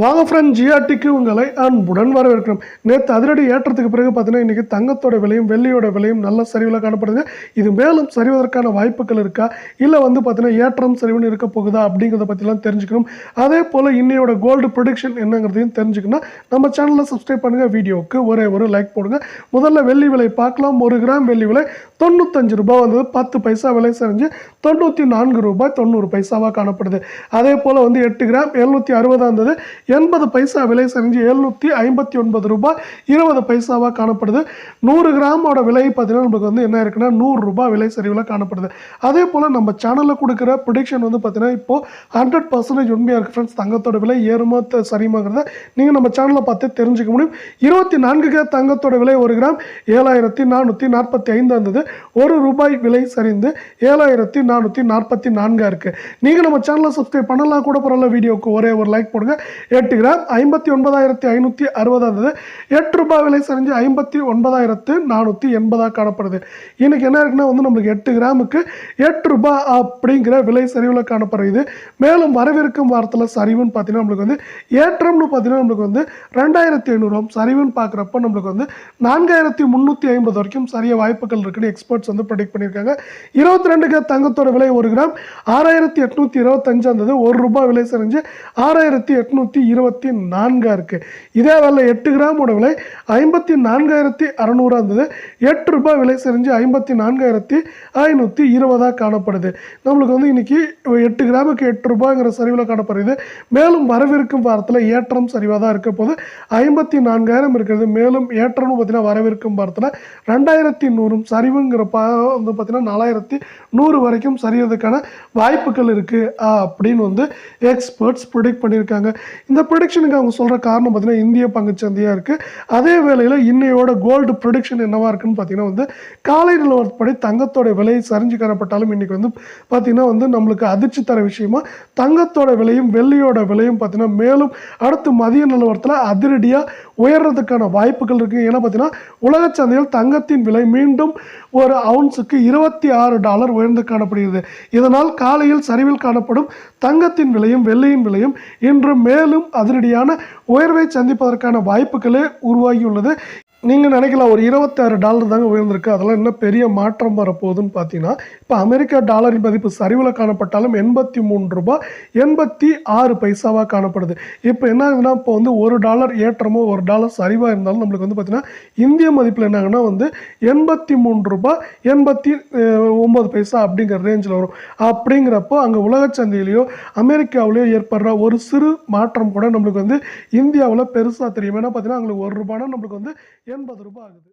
வாங்க ஃப்ரெண்ட் ஜிஆர்டிக்கு உங்களை அன்புடன் வரவேற்கிறோம். நேற்று அதிரடி ஏற்றத்துக்கு பிறகு பார்த்தீங்கன்னா இன்றைக்கி தங்கத்தோட விலையும் வெள்ளியோட விலையும் நல்ல சரிவில் காணப்படுது இது மேலும் சரிவதற்கான வாய்ப்புகள் இருக்கா? இல்லை வந்து பார்த்தீங்கன்னா ஏற்றம் சரிவுன்னு இருக்க போகுதா? அப்படிங்கிறத பற்றிலாம் தெரிஞ்சுக்கணும். அதே போல் இன்னையோட கோல்டு ப்ரொடிக்ஷன் என்னங்கிறதையும் தெரிஞ்சுக்கணும் நம்ம சேனலில் சப்ஸ்கிரைப் பண்ணுங்கள் வீடியோவுக்கு ஒரே ஒரு லைக் போடுங்க. முதல்ல வெள்ளி விலை பார்க்கலாம். ஒரு கிராம் வெள்ளி விலை தொண்ணூத்தஞ்சு ரூபாய் வந்தது. பத்து பைசா விலை செஞ்சு தொண்ணூற்றி நான்கு ரூபாய் தொண்ணூறு பைசாவாக காணப்படுது. அதே போல் வந்து எட்டு கிராம் எழுநூற்றி அறுபதாக இருந்தது எண்பது பைசா விலை சரிஞ்சு எழுநூற்றி ஐம்பத்தி ஒன்பது ரூபாய் இருபது பைசாவாக காணப்படுது. நூறு கிராமோட விலை பார்த்தீங்கன்னா நமக்கு வந்து என்ன இருக்குன்னா நூறு ரூபாய் விலை சரிவில் காணப்படுது. அதே போல் நம்ம சேனலில் கொடுக்குற ப்ரிடிக்ஷன் வந்து பார்த்தீங்கன்னா இப்போது ஹண்ட்ரட் பர்சன்டேஜ் உண்மையாக இருக்குது ஃப்ரெண்ட்ஸ் தங்கத்தோட விலை ஏறுமா த- சரியுமாங்கிறத நீங்கள் நம்ம சேனலில் பார்த்து தெரிஞ்சுக்க முடியும். இருபத்தி நான்கு கிராம் தங்கத்தோட விலை ஒரு கிராம் ஏழாயிரத்தி நானூற்றி நாற்பத்தி ஐந்து இருந்தது ஒரு ரூபாய் விலை சரிந்து ஏழாயிரத்தி நானூற்றி நாற்பத்தி நான்காக இருக்குது நீங்கள் நம்ம சேனலை சப்ஸ்கிரைப் பண்ணலாம் கூட பரவாயில்ல வீடியோவுக்கு ஒரே ஒரு லைக் போடுங்க. எட்டு கிராம் ஐம்பத்தி ஒன்பதாயிரத்தி ஐநூற்றி அறுபதாக இருந்தது எட்டு ரூபாய் விலை சரிஞ்சு ஐம்பத்தி ஒன்பதாயிரத்து நானூற்றி எண்பதாக காணப்படுது. இன்றைக்கி என்ன இருக்குன்னா வந்து நம்மளுக்கு எட்டு கிராமுக்கு எட்டு ரூபாய் அப்படிங்கிற விலை சரிவில் காணப்படுகிறது மேலும் வரவிருக்கும் வாரத்தில் சரிவுன்னு பார்த்தீங்கன்னா நம்மளுக்கு வந்து ஏற்றம்னு பார்த்தீங்கன்னா நம்மளுக்கு வந்து ரெண்டாயிரத்தி ஐநூறுவா சரிவுன்னு பார்க்குறப்ப நம்மளுக்கு வந்து நான்காயிரத்தி முந்நூற்றி ஐம்பது வரைக்கும் சரிய வாய்ப்புகள் இருக்குன்னு எக்ஸ்பர்ட்ஸ் வந்து ப்ரெடிக்ட் பண்ணியிருக்காங்க. இருபத்தி ரெண்டு கிராம் தங்கத்தோட விலை ஒரு கிராம் ஆறாயிரத்தி எட்நூற்றி இருபத்தஞ்சு ஒரு ரூபாய் விலை சரிஞ்சு ஆறாயிரத்தி எட்நூற்றி இருபத்தி நான்காக இருக்குது இதே வேலை எட்டு கிராமோட விலை ஐம்பத்தி நான்காயிரத்தி அறநூறாக இருந்தது. எட்டு ரூபாய் விலை செஞ்சு ஐம்பத்தி நான்காயிரத்தி ஐநூற்றி இருபதாக காணப்படுது. நம்மளுக்கு வந்து இன்னைக்கு எட்டு கிராமுக்கு எட்டு ரூபாய்ங்கிற சரிவில் காணப்படுது. மேலும் வரவிருக்கும் வாரத்தில் ஏற்றம் சரிவாக தான் இருக்க போது ஐம்பத்தி நான்காயிரம் இருக்கிறது. மேலும் ஏற்றம்னு பார்த்திங்கன்னா வரவிருக்கும் வாரத்தில் ரெண்டாயிரத்தி நூறும் சரிவுங்கிற பா வந்து பார்த்திங்கன்னா நாலாயிரத்தி நூறு வரைக்கும் சரியறதுக்கான வாய்ப்புகள் இருக்குது அப்படின்னு வந்து எக்ஸ்பர்ட்ஸ் ப்ரிடிக்ட் பண்ணியிருக்காங்க. இந்த ப்ரொடிக்ஷனுக்கு அவங்க சொல்கிற காரணம் பார்த்தீங்கன்னா இந்திய பங்குச்சந்தையாக இருக்குது அதே வேளையில் இன்னையோட கோல்டு ப்ரொடிக்ஷன் என்னவாக இருக்குன்னு பார்த்தீங்கன்னா வந்து காலை நிலவரப்படி தங்கத்தோட விலை சரிஞ்சு காணப்பட்டாலும் இன்றைக்கி வந்து பார்த்திங்கன்னா வந்து நம்மளுக்கு அதிர்ச்சி தர விஷயமா தங்கத்தோட விலையும் வெள்ளியோட விலையும் பார்த்தீங்கன்னா மேலும் அடுத்து மதிய நிலவரத்தில் அதிரடியாக உயர்றதுக்கான வாய்ப்புகள் இருக்குது ஏன்னா பார்த்தீங்கன்னா உலக சந்தையில் தங்கத்தின் விலை மீண்டும் ஒரு அவுன்ஸுக்கு இருபத்தி ஆறு டாலர் உயர்ந்து காணப்படுகிறது. இதனால் காலையில் சரிவில் காணப்படும் தங்கத்தின் விலையும் வெள்ளியின் விலையும் இன்று மேலும் அதிரடியான உயர்வை சந்திப்பதற்கான வாய்ப்புகளே உருவாகியுள்ளது. நீங்கள் நினைக்கலாம் ஒரு இருபத்தாறு டாலர் தாங்க உயர்ந்திருக்கு. அதெல்லாம் என்ன பெரிய மாற்றம் வரப்போகுதுன்னு பார்த்தீங்கன்னா இப்போ அமெரிக்கா டாலரின் மதிப்பு சரிவில் காணப்பட்டாலும் எண்பத்தி மூணு ரூபாய் எண்பத்தி ஆறு பைசாவாக காணப்படுது. இப்போ என்ன ஆகுதுன்னா இப்போ வந்து ஒரு டாலர் ஏற்றமோ ஒரு டாலர் சரிவாக இருந்தாலும் நம்மளுக்கு வந்து பார்த்தீங்கன்னா இந்திய மதிப்பில் என்ன வந்து எண்பத்தி மூணு ரூபாய் எண்பத்தி ஒம்பது பைசா அப்படிங்கிற ரேஞ்சில் வரும். அப்படிங்கிறப்போ அங்கே உலக சந்தையிலையோ அமெரிக்காவிலேயோ ஏற்படுற ஒரு சிறு மாற்றம் கூட நம்மளுக்கு வந்து இந்தியாவில் பெருசாக தெரியும். ஏன்னா பார்த்தீங்கன்னா அவங்களுக்கு ஒரு ரூபானா நம்மளுக்கு வந்து எண்பது ரூபாய் ஆகுது.